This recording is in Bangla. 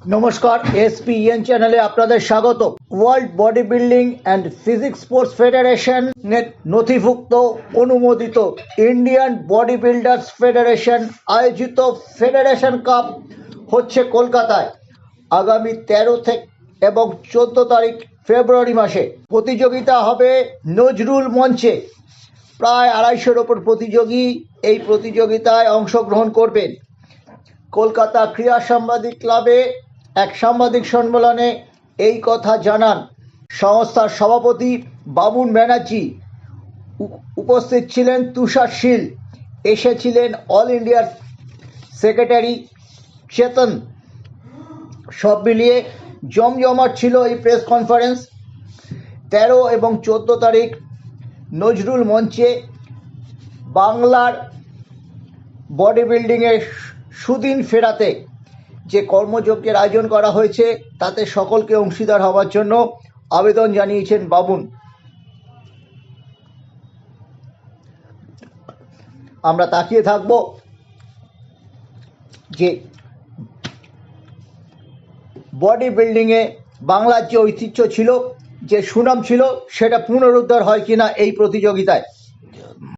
নমস্কার এসপিএন চ্যানেলে আপনাদের স্বাগত world body building and physique sports federation নথিভুক্ত, অনুমোদিত ইন্ডিয়ান বডি বিল্ডার্স ফেডারেশন আয়োজিত ফেডারেশন কাপ হচ্ছে কলকাতায়। আগামী তেরো থেকে এবং চোদ্দ তারিখ ফেব্রুয়ারি মাসে প্রতিযোগিতা হবে নজরুল মঞ্চে। প্রায় আড়াইশোর ওপর প্রতিযোগী এই প্রতিযোগিতায় অংশগ্রহণ করবেন। কলকাতা ক্রীড়া সাংবাদিক ক্লাবে এক সাংবাদিক সম্মেলনে এই কথা জানান সংস্থার সভাপতি বাবুন ব্যানার্জি। উপস্থিত ছিলেন তুষার শীল, এসেছিলেন অল ইন্ডিয়ার সেক্রেটারি চেতন। সব মিলিয়ে জমজমাট ছিল এই প্রেস কনফারেন্স। তেরো এবং চোদ্দ তারিখ নজরুল মঞ্চে বাংলার বডি বিল্ডিংয়ের সুদিন ফেরাতে যে কর্মযজ্ঞের আয়োজন করা হয়েছে, তাতে সকলকে অংশীদার হওয়ার জন্য আবেদন জানিয়েছেন বাবুন। আমরা তাকিয়ে থাকব যে বডি বিল্ডিংয়ে বাংলার যে ঐতিহ্য ছিল, যে সুনাম ছিল, সেটা পুনরুদ্ধার হয় কিনা এই প্রতিযোগিতায়।